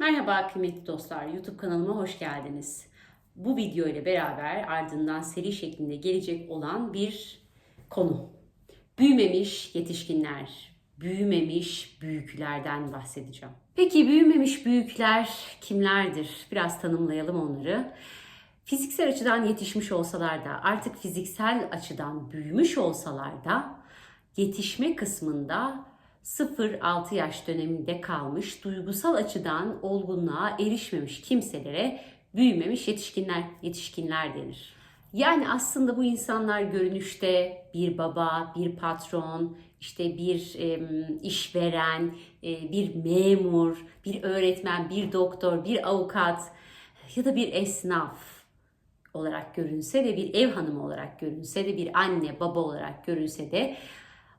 Merhaba kıymetli dostlar, YouTube kanalıma hoş geldiniz. Bu video ile beraber ardından seri şeklinde gelecek olan bir konu. Büyümemiş yetişkinler, büyümemiş büyüklerden bahsedeceğim. Peki büyümemiş büyükler kimlerdir? Biraz tanımlayalım onları. Fiziksel açıdan yetişmiş olsalar da, artık fiziksel açıdan büyümüş olsalar da yetişme kısmında 0-6 yaş döneminde kalmış, duygusal açıdan olgunluğa erişmemiş kimselere büyümemiş yetişkinler, yetişkinler denir. Yani aslında bu insanlar görünüşte bir baba, bir patron, işte bir e, işveren, e, bir memur, bir öğretmen, bir doktor, bir avukat ya da bir esnaf olarak görünse de bir ev hanımı olarak görünse de bir anne baba olarak görünse de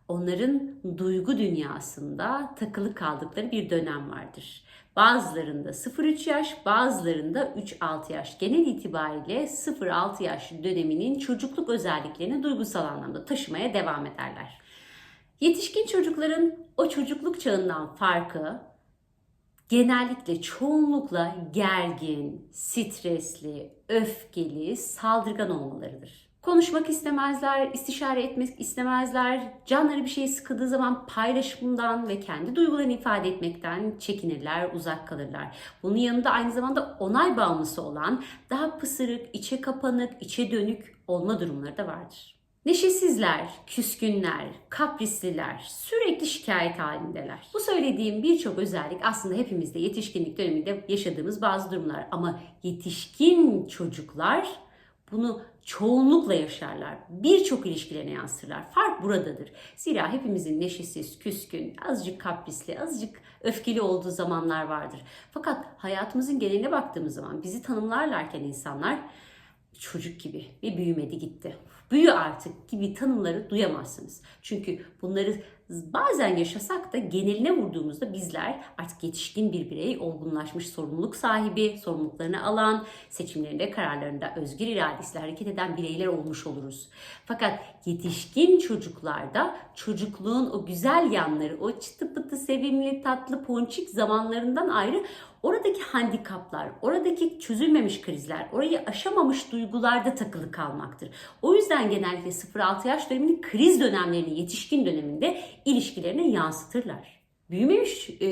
onların duygu dünyasında takılı kaldıkları bir dönem vardır. Bazılarında 0-3 yaş, bazılarında 3-6 yaş. Genel itibariyle 0-6 yaş döneminin çocukluk özelliklerini duygusal anlamda taşımaya devam ederler. Yetişkin çocukların o çocukluk çağından farkı genellikle çoğunlukla gergin, stresli, öfkeli, saldırgan olmalarıdır. Konuşmak istemezler, istişare etmek istemezler, canları bir şey sıkıldığı zaman paylaşımdan ve kendi duygularını ifade etmekten çekinirler, uzak kalırlar. Bunun yanında aynı zamanda onay bağımlısı olan, daha pısırık, içe kapanık, içe dönük olma durumları da vardır. Neşesizler, küskünler, kaprisliler, sürekli şikayet halindeler. Bu söylediğim birçok özellik aslında hepimizde yetişkinlik döneminde yaşadığımız bazı durumlar. Ama yetişkin çocuklar bunu çoğunlukla yaşarlar. Birçok ilişkilerine yansırlar. Fark buradadır. Zira hepimizin neşesiz, küskün, azıcık kaprisli, azıcık öfkeli olduğu zamanlar vardır. Fakat hayatımızın geneline baktığımız zaman bizi tanımlarlarken insanlar çocuk gibi ve büyümedi gitti. Büyü artık gibi tanımları duyamazsınız. Çünkü bunları bazen yaşasak da geneline vurduğumuzda bizler artık yetişkin bir birey, olgunlaşmış sorumluluk sahibi, sorumluluklarını alan, seçimlerinde, kararlarında özgür iradesiyle hareket eden bireyler olmuş oluruz. Fakat yetişkin çocuklarda çocukluğun o güzel yanları, o çıtı pıtı sevimli, tatlı, ponçik zamanlarından ayrı oradaki handikaplar, oradaki çözülmemiş krizler, orayı aşamamış duygularda takılı kalmaktır. O yüzden genellikle 0-6 yaş döneminin kriz dönemlerini yetişkin döneminde ilişkilerine yansıtırlar. Büyümemiş, e,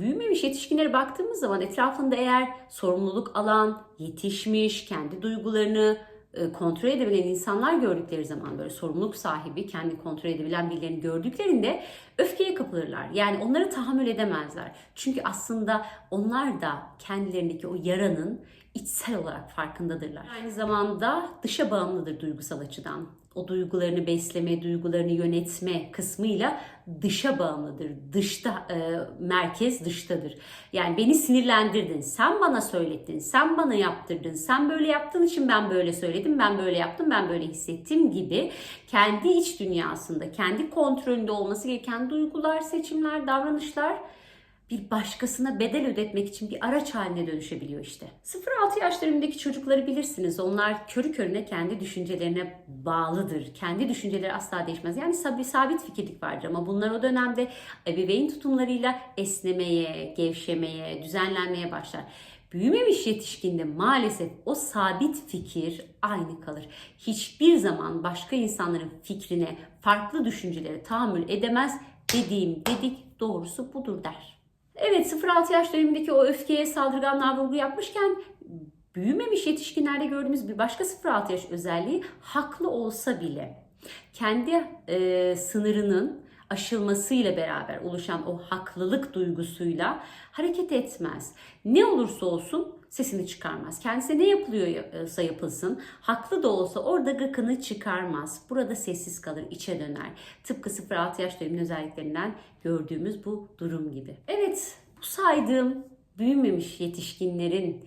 büyümemiş yetişkinlere baktığımız zaman etrafında eğer sorumluluk alan, yetişmiş, kendi duygularını e, kontrol edebilen insanlar gördükleri zaman böyle sorumluluk sahibi, kendi kontrol edebilen birilerini gördüklerinde öfkeye kapılırlar. Yani onları tahammül edemezler. Çünkü aslında onlar da kendilerindeki o yaranın içsel olarak farkındadırlar. Aynı zamanda dışa bağımlıdır duygusal açıdan. O duygularını besleme, duygularını yönetme kısmıyla dışa bağımlıdır. Dışta e, merkez dıştadır. Yani beni sinirlendirdin, sen bana söylettin, sen bana yaptırdın, sen böyle yaptığın için ben böyle söyledim, ben böyle yaptım, ben böyle hissettim gibi kendi iç dünyasında, kendi kontrolünde olması gereken duygular, seçimler, davranışlar bir başkasına bedel ödetmek için bir araç haline dönüşebiliyor işte. 0-6 yaşlarındaki çocukları bilirsiniz. Onlar körü körüne kendi düşüncelerine bağlıdır. Kendi düşünceleri asla değişmez. Yani sabit, sabit fikirlik vardır ama bunlar o dönemde ebeveyn tutumlarıyla esnemeye, gevşemeye, düzenlenmeye başlar. Büyümemiş yetişkinde maalesef o sabit fikir aynı kalır. Hiçbir zaman başka insanların fikrine, farklı düşüncelere tahammül edemez. Dediğim dedik doğrusu budur der. Evet 0-6 yaş dönemindeki o öfkeye saldırganlığa vurgu yapmışken büyümemiş yetişkinlerde gördüğümüz bir başka 0-6 yaş özelliği haklı olsa bile kendi e, sınırının aşılmasıyla beraber oluşan o haklılık duygusuyla hareket etmez. Ne olursa olsun sesini çıkarmaz. Kendisine ne yapılıyorsa yapılsın, haklı da olsa orada gıkını çıkarmaz. Burada sessiz kalır, içe döner. Tıpkı 0-6 yaş döneminin özelliklerinden gördüğümüz bu durum gibi. Evet, bu saydığım büyümemiş yetişkinlerin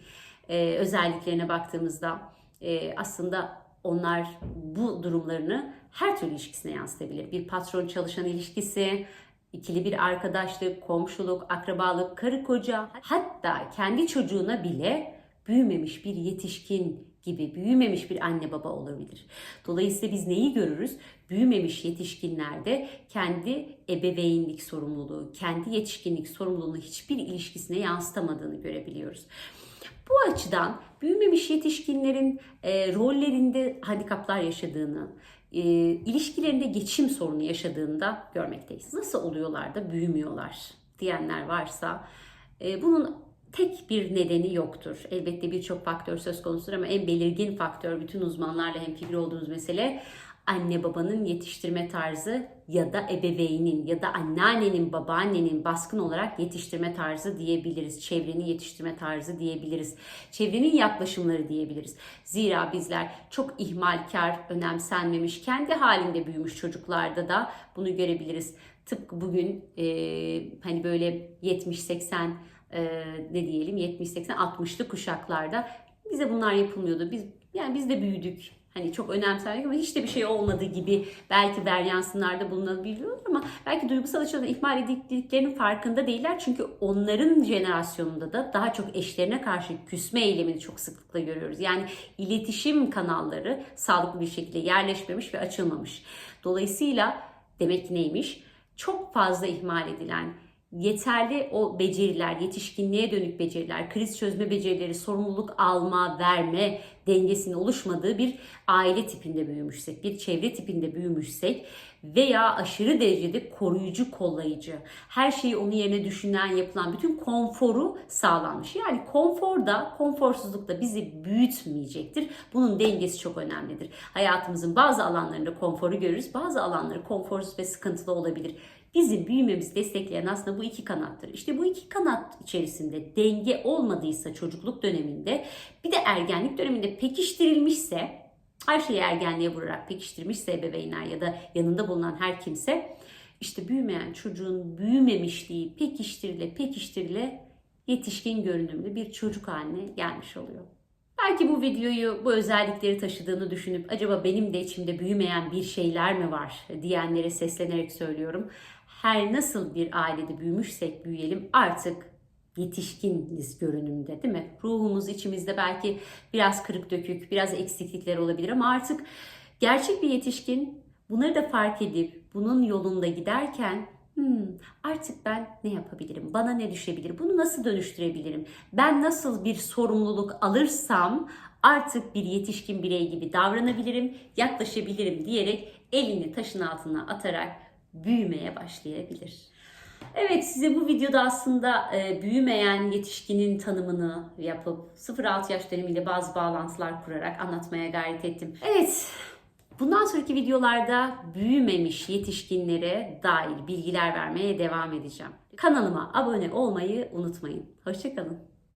e, özelliklerine baktığımızda e, aslında onlar bu durumlarını her türlü ilişkisine yansıtabilir. Bir patron çalışan ilişkisi, ikili bir arkadaşlık, komşuluk, akrabalık, karı koca hatta kendi çocuğuna bile büyümemiş bir yetişkin gibi büyümemiş bir anne baba olabilir. Dolayısıyla biz neyi görürüz? Büyümemiş yetişkinlerde kendi ebeveynlik sorumluluğu, kendi yetişkinlik sorumluluğunu hiçbir ilişkisine yansıtamadığını görebiliriz. görüyoruz. Bu açıdan büyümemiş yetişkinlerin e, rollerinde handikaplar yaşadığını, e, ilişkilerinde geçim sorunu yaşadığını da görmekteyiz. Nasıl oluyorlar da büyümüyorlar diyenler varsa e, bunun tek bir nedeni yoktur. Elbette birçok faktör söz konusudur ama en belirgin faktör bütün uzmanlarla hemfikir olduğumuz mesele anne babanın yetiştirme tarzı ya da ebeveynin ya da anneannenin babaannenin baskın olarak yetiştirme tarzı diyebiliriz. Çevrenin yetiştirme tarzı diyebiliriz. Çevrenin yaklaşımları diyebiliriz. Zira bizler çok ihmalkar, önemsenmemiş, kendi halinde büyümüş çocuklarda da bunu görebiliriz. Tıpkı bugün e, hani böyle 70-80 e, ne diyelim 70-80 60'lı kuşaklarda bize bunlar yapılmıyordu. Biz yani biz de büyüdük. Hani çok önemserdik ama hiç de bir şey olmadığı gibi belki veryansınlarda bulunabiliyor ama belki duygusal açıdan ihmal edildiklerinin farkında değiller. Çünkü onların jenerasyonunda da daha çok eşlerine karşı küsme eylemini çok sıklıkla görüyoruz. Yani iletişim kanalları sağlıklı bir şekilde yerleşmemiş ve açılmamış. Dolayısıyla demek neymiş? Çok fazla ihmal edilen yeterli o beceriler, yetişkinliğe dönük beceriler, kriz çözme becerileri, sorumluluk alma, verme dengesinin oluşmadığı bir aile tipinde büyümüşsek, bir çevre tipinde büyümüşsek veya aşırı derecede koruyucu, kollayıcı, her şeyi onun yerine düşünen, yapılan bütün konforu sağlanmış. Yani konfor da, konforsuzluk da bizi büyütmeyecektir. Bunun dengesi çok önemlidir. Hayatımızın bazı alanlarında konforu görürüz, bazı alanları konforsuz ve sıkıntılı olabilir. Bizim büyümemizi destekleyen aslında bu iki kanattır. İşte bu iki kanat içerisinde denge olmadıysa çocukluk döneminde bir de ergenlik döneminde pekiştirilmişse her şeyi ergenliğe vurarak pekiştirmişse ebeveynler ya da yanında bulunan her kimse işte büyümeyen çocuğun büyümemişliği pekiştirile pekiştirile yetişkin görünümlü bir çocuk haline gelmiş oluyor. Belki bu videoyu bu özellikleri taşıdığını düşünüp acaba benim de içimde büyümeyen bir şeyler mi var diyenlere seslenerek söylüyorum. Her nasıl bir ailede büyümüşsek büyüyelim artık yetişkiniz görünümde değil mi? Ruhumuz içimizde belki biraz kırık dökük, biraz eksiklikler olabilir ama artık gerçek bir yetişkin bunları da fark edip bunun yolunda giderken Hmm, artık ben ne yapabilirim? Bana ne düşebilir? Bunu nasıl dönüştürebilirim? Ben nasıl bir sorumluluk alırsam artık bir yetişkin birey gibi davranabilirim, yaklaşabilirim diyerek elini taşın altına atarak büyümeye başlayabilir. Evet size bu videoda aslında e, büyümeyen yetişkinin tanımını yapıp 0-6 yaş dönemiyle bazı bağlantılar kurarak anlatmaya gayret ettim. Evet Bundan sonraki videolarda büyümemiş yetişkinlere dair bilgiler vermeye devam edeceğim. Kanalıma abone olmayı unutmayın. Hoşçakalın.